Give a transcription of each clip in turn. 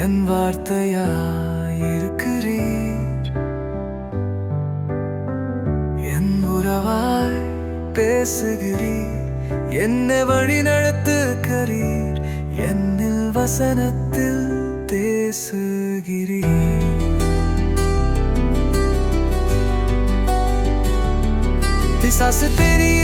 என் வார்த்தையாயிருக்கிறீர். என் உறவாய் பேசுகிறீர். என்னை வழி நடத்துகிறீர். என்னில் வசனத்தில் பேசுகிறீர். பிசாசு தெரிய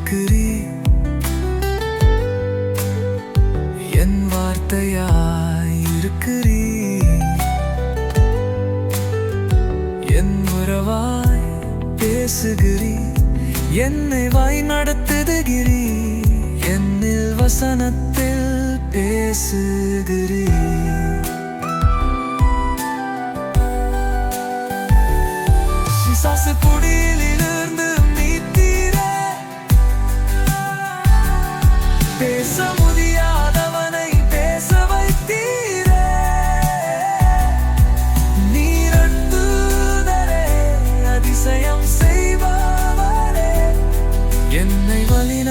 மொழியாய் இருக்கிறீர் என் வார்த்தையாய் என் உறவாய் பேசுகிறீர் என்னை வாய் நடத்துகிறீர் என்னில் வசனத்தில் பேசுகிறீர் பிசாசு குடியிலிருந்து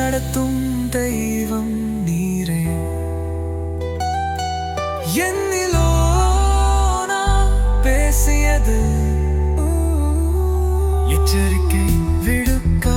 நடத்தும் தெய்வம் நீரே. என்னிலோ நான் பேசியது. எச்சரிக்கை விடுக்க